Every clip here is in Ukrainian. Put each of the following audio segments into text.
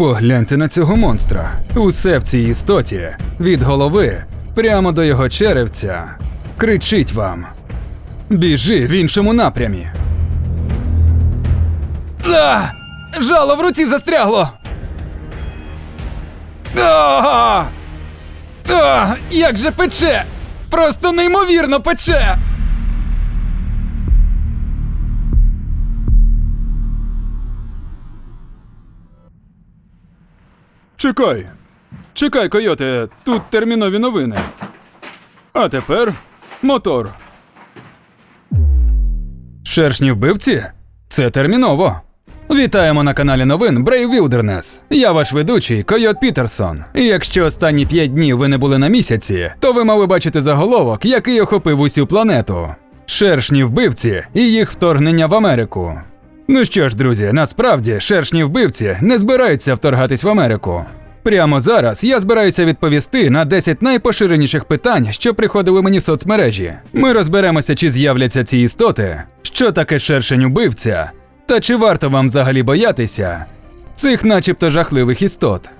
Погляньте на цього монстра. Усе в цій істоті від голови прямо до його черевця. Кричить вам. Біжи в іншому напрямі. А! Жало в руці застрягло. А! А! Як же пече! Просто неймовірно пече! Чекай. Чекай, койоте, тут термінові новини. А тепер мотор. Шершні вбивці? Це терміново. Вітаємо на каналі новин Brave Wilderness. Я ваш ведучий Койот Пітерсон. І якщо останні 5 днів ви не були на місяці, то ви мали бачити заголовок, який охопив усю планету. Шершні вбивці і їх вторгнення в Америку. Ну що ж, друзі, насправді шершні вбивці не збираються вторгатись в Америку. Прямо зараз я збираюся відповісти на 10 найпоширеніших питань, що приходили мені в соцмережі. Ми розберемося, чи з'являться ці істоти, що таке шершень убивця, та чи варто вам взагалі боятися цих, начебто, жахливих істот.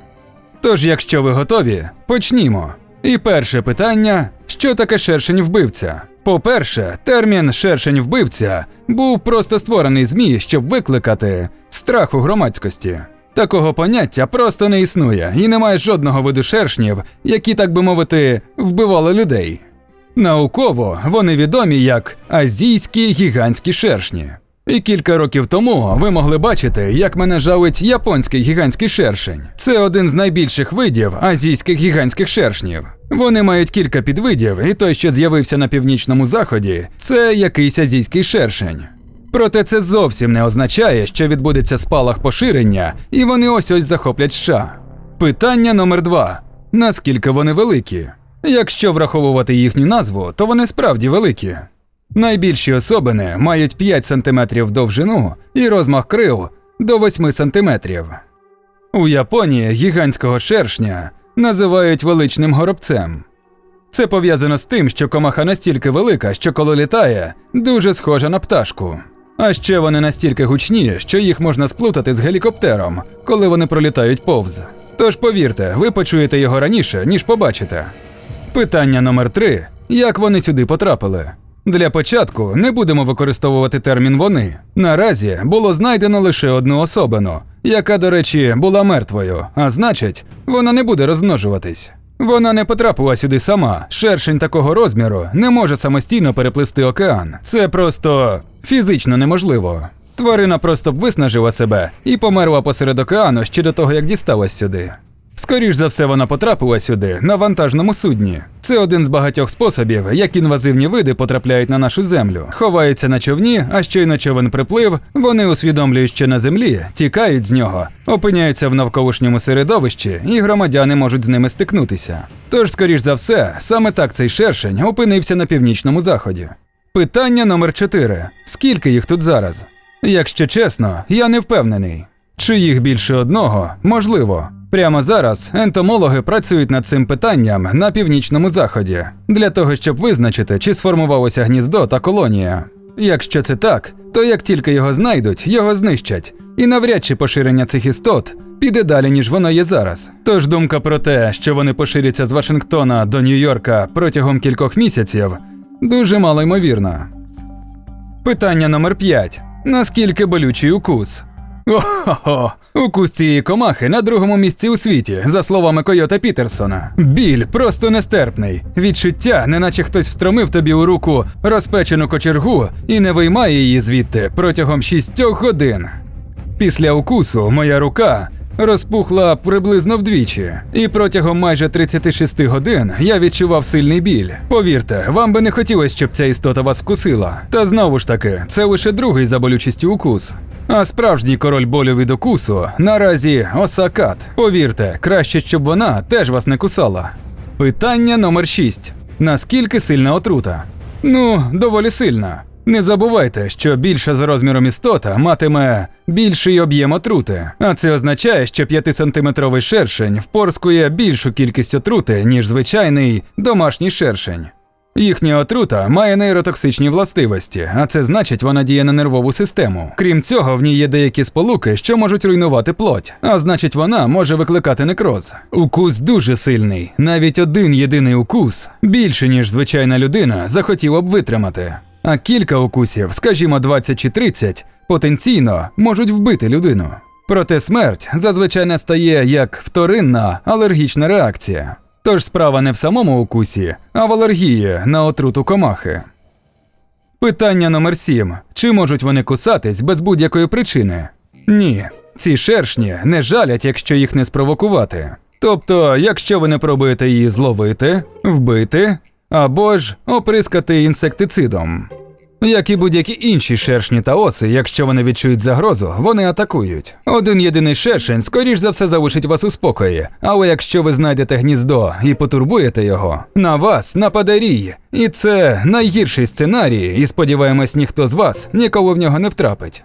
Тож, якщо ви готові, почнімо. І перше питання: що таке шершень вбивця? По-перше, термін шершень вбивця був просто створений ЗМІ, щоб викликати страх у громадськості. Такого поняття просто не існує, і немає жодного виду шершнів, які, так би мовити, вбивали людей. Науково вони відомі як азійські гігантські шершні. І кілька років тому ви могли бачити, як мене жалить японський гігантський шершень. Це один з найбільших видів азійських гігантських шершнів. Вони мають кілька підвидів, і той, що з'явився на північному заході, це якийсь азійський шершень. Проте це зовсім не означає, що відбудеться спалах поширення, і вони ось ось захоплять США. Питання номер два: наскільки вони великі? Якщо враховувати їхню назву, то вони справді великі. Найбільші особини мають 5 см довжину і розмах крил до 8 см. У Японії гігантського шершня називають величним горобцем. Це пов'язано з тим, що комаха настільки велика, що коли літає, дуже схожа на пташку. А ще вони настільки гучні, що їх можна сплутати з гелікоптером, коли вони пролітають повз. Тож повірте, ви почуєте його раніше, ніж побачите. Питання номер три: як вони сюди потрапили? Для початку не будемо використовувати термін вони. Наразі було знайдено лише одну особину, яка, до речі, була мертвою, а значить, вона не буде розмножуватись. Вона не потрапила сюди сама. Шершень такого розміру не може самостійно переплисти океан. Це просто фізично неможливо. Тварина просто б виснажила себе і померла посеред океану ще до того, як дісталась сюди. Скоріш за все, вона потрапила сюди на вантажному судні. Це один з багатьох способів, як інвазивні види потрапляють на нашу землю. Ховаються на човні, а щойно човен приплив, вони усвідомлюють, що на землі, тікають з нього, опиняються в навколишньому середовищі, і громадяни можуть з ними стикнутися. Тож, скоріш за все, саме так цей шершень опинився на північному заході. Питання номер 4. Скільки їх тут зараз? Якщо чесно, я не впевнений. Чи їх більше одного? Можливо. Прямо зараз ентомологи працюють над цим питанням на північному заході для того, щоб визначити, чи сформувалося гніздо та колонія. Якщо це так, то як тільки його знайдуть, його знищать, і навряд чи поширення цих істот піде далі, ніж воно є зараз. Тож думка про те, що вони поширяться з Вашингтона до Нью-Йорка протягом кількох місяців, дуже мало ймовірна. Питання номер 5. Наскільки болючий укус? Ого, укус цієї комахи на другому місці у світі, за словами Койота Пітерсона. Біль просто нестерпний. Відчуття, неначе хтось встромив тобі у руку розпечену кочергу і не виймає її звідти протягом шістьох годин. Після укусу моя рука розпухла приблизно вдвічі, і протягом майже 36 годин я відчував сильний біль. Повірте, вам би не хотілося, щоб ця істота вас вкусила. Та знову ж таки, це лише другий за болючістю укус. А справжній король болю від укусу наразі осакат. Повірте, краще, щоб вона теж вас не кусала. Питання номер 6. Наскільки сильна отрута? Ну, доволі сильна. Не забувайте, що більша за розміром істота матиме більший об'єм отрути, а це означає, що 5-сантиметровий шершень впорскує більшу кількість отрути, ніж звичайний домашній шершень. Їхня отрута має нейротоксичні властивості, а це значить, вона діє на нервову систему. Крім цього, в ній є деякі сполуки, що можуть руйнувати плоть, а значить, вона може викликати некроз. Укус дуже сильний. Навіть один єдиний укус більше, ніж звичайна людина, захотіла б витримати. А кілька укусів, скажімо, 20 чи 30, потенційно можуть вбити людину. Проте смерть зазвичай настає як вторинна алергічна реакція. Тож справа не в самому укусі, а в алергії на отруту комахи. Питання номер 7. Чи можуть вони кусатись без будь-якої причини? Ні. Ці шершні не жалять, якщо їх не спровокувати. Тобто, якщо ви не пробуєте її зловити, вбити або ж оприскати інсектицидом. Як і будь-які інші шершні та оси, якщо вони відчують загрозу, вони атакують. Один єдиний шершень, скоріш за все, залишить вас у спокої. Але якщо ви знайдете гніздо і потурбуєте його, на вас нападе рій. І це найгірший сценарій, і сподіваємось, ніхто з вас ніколи в нього не втрапить.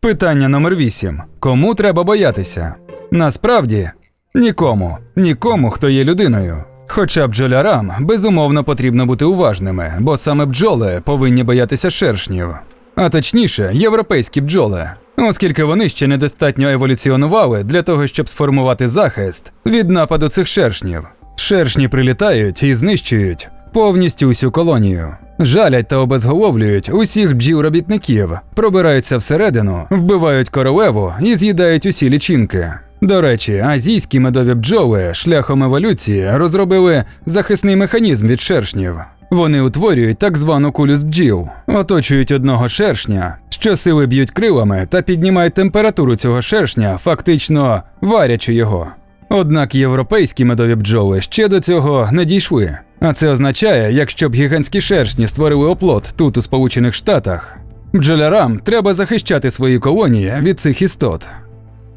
Питання номер 8. Кому треба боятися? Насправді нікому, нікому, хто є людиною. Хоча бджолярам безумовно потрібно бути уважними, бо саме бджоли повинні боятися шершнів, а точніше, європейські бджоли, оскільки вони ще недостатньо еволюціонували для того, щоб сформувати захист від нападу цих шершнів. Шершні прилітають і знищують повністю усю колонію. Жалять та обезголовлюють усіх бджіл-робітників, пробираються всередину, вбивають королеву і з'їдають усі лічинки. До речі, азійські медові бджоли шляхом еволюції розробили захисний механізм від шершнів. Вони утворюють так звану кулю з бджіл, оточують одного шершня, щосили б'ють крилами та піднімають температуру цього шершня, фактично варячи його. Однак європейські медові бджоли ще до цього не дійшли. А це означає, якщо б гігантські шершні створили оплот тут, у Сполучених Штатах, бджолярам треба захищати свої колонії від цих істот.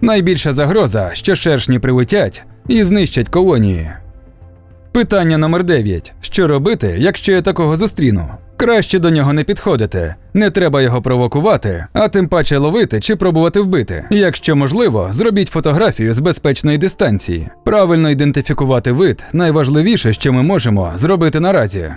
Найбільша загроза, що шершні прилетять і знищать колонії. Питання номер 9. Що робити, якщо я такого зустріну? Краще до нього не підходити, не треба його провокувати, а тим паче ловити чи пробувати вбити. Якщо можливо, зробіть фотографію з безпечної дистанції. Правильно ідентифікувати вид найважливіше, що ми можемо зробити наразі.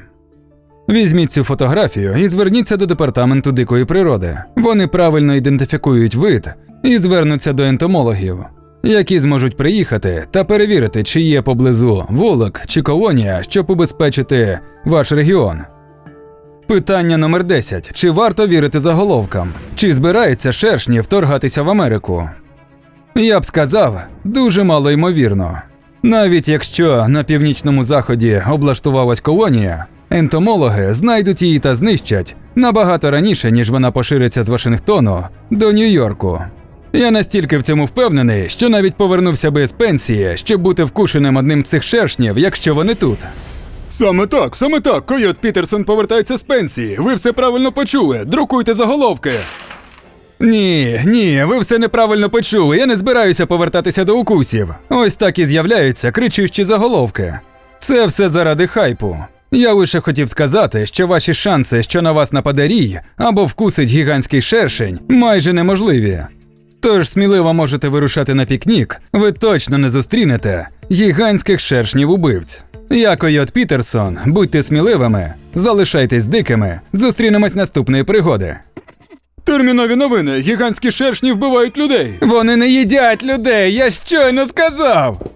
Візьміть цю фотографію і зверніться до департаменту дикої природи. Вони правильно ідентифікують вид і звернуться до ентомологів, які зможуть приїхати та перевірити, чи є поблизу вулик чи колонія, щоб убезпечити ваш регіон. Питання номер 10. Чи варто вірити заголовкам? Чи збирається шершні вторгатися в Америку? Я б сказав, дуже мало ймовірно. Навіть якщо на північному заході облаштувалась колонія, ентомологи знайдуть її та знищать набагато раніше, ніж вона пошириться з Вашингтону до Нью-Йорку. Я настільки в цьому впевнений, що навіть повернувся би з пенсії, щоб бути вкушеним одним з цих шершнів, якщо вони тут. Саме так, саме так. Койот Пітерсон повертається з пенсії. Ви все правильно почули. Друкуйте заголовки. Ні, ні, ви все неправильно почули. Я не збираюся повертатися до укусів. Ось так і з'являються кричущі заголовки. Це все заради хайпу. Я лише хотів сказати, що ваші шанси, що на вас нападе рій або вкусить гігантський шершень, майже неможливі. Тож сміливо можете вирушати на пікнік, ви точно не зустрінете гігантських шершнів убивць. Я Койот Пітерсон, будьте сміливими, залишайтесь дикими, зустрінемось наступної пригоди. Термінові новини. Гігантські шершні вбивають людей. Вони не їдять людей, я щойно сказав.